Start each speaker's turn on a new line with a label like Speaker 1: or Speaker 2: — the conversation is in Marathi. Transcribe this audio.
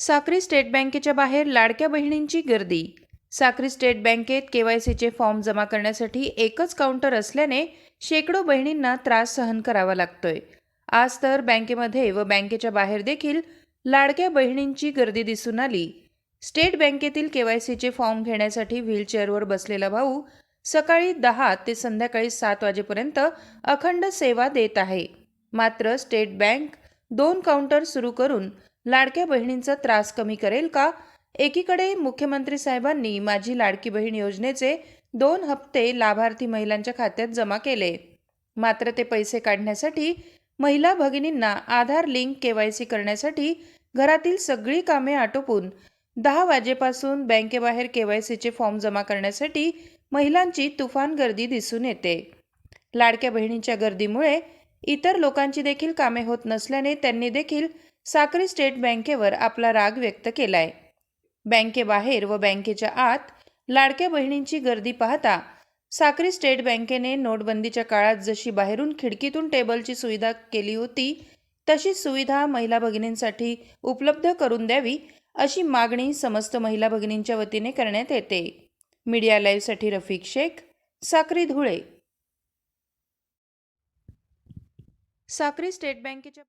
Speaker 1: साक्री स्टेट बँकेच्या बाहेर लाडक्या बहिणींची गर्दी. साक्री स्टेट बँकेत केवायसीचे फॉर्म जमा करण्यासाठी एकच काउंटर असल्याने शेकडो बहिणींना त्रास सहन करावा लागतोय. आज तर बँकेमध्ये व बँकेच्या बाहेर देखील लाडक्या बहिणींची गर्दी दिसून आली. स्टेट बँकेतील केवायसीचे फॉर्म घेण्यासाठी व्हीलचेअरवर बसलेला भाऊ सकाळी दहा ते संध्याकाळी सात वाजेपर्यंत अखंड सेवा देत आहे. मात्र स्टेट बँक दोन काउंटर सुरू करून लाडक्या बहिणींचा त्रास कमी करेल का? एकीकडे मुख्यमंत्री साहेबांनी माझी लाडकी बहीण योजनेचे दोन हप्ते लाभार्थी महिलांच्या खात्यात जमा केले. मात्र ते पैसे काढण्यासाठी महिला भगिनींना आधार लिंक केवायसी करण्यासाठी घरातील सगळी कामे आटोपून दहा वाजेपासून बँकेबाहेर केवायसीचे फॉर्म जमा करण्यासाठी महिलांची तुफान गर्दी दिसून येते. लाडक्या बहिणींच्या गर्दीमुळे इतर लोकांची देखील कामे होत नसल्याने त्यांनी देखील साक्री स्टेट बँकेवर आपला राग व्यक्त केलाय. बँकेबाहेर व बँकेच्या आत लाडक्या बहिणींची गर्दी पाहता साक्री स्टेट बँकेने नोटबंदीच्या काळात जशी बाहेरून खिडकीतून टेबलची सुविधा केली होती तशीच सुविधा महिला भगिनींसाठी उपलब्ध करून द्यावी अशी मागणी समस्त महिला भगिनींच्या वतीने करण्यात येते. मीडिया लाईव्हसाठी रफिक शेख साक्री धुळे. साक्री स्टेट बँकेच्या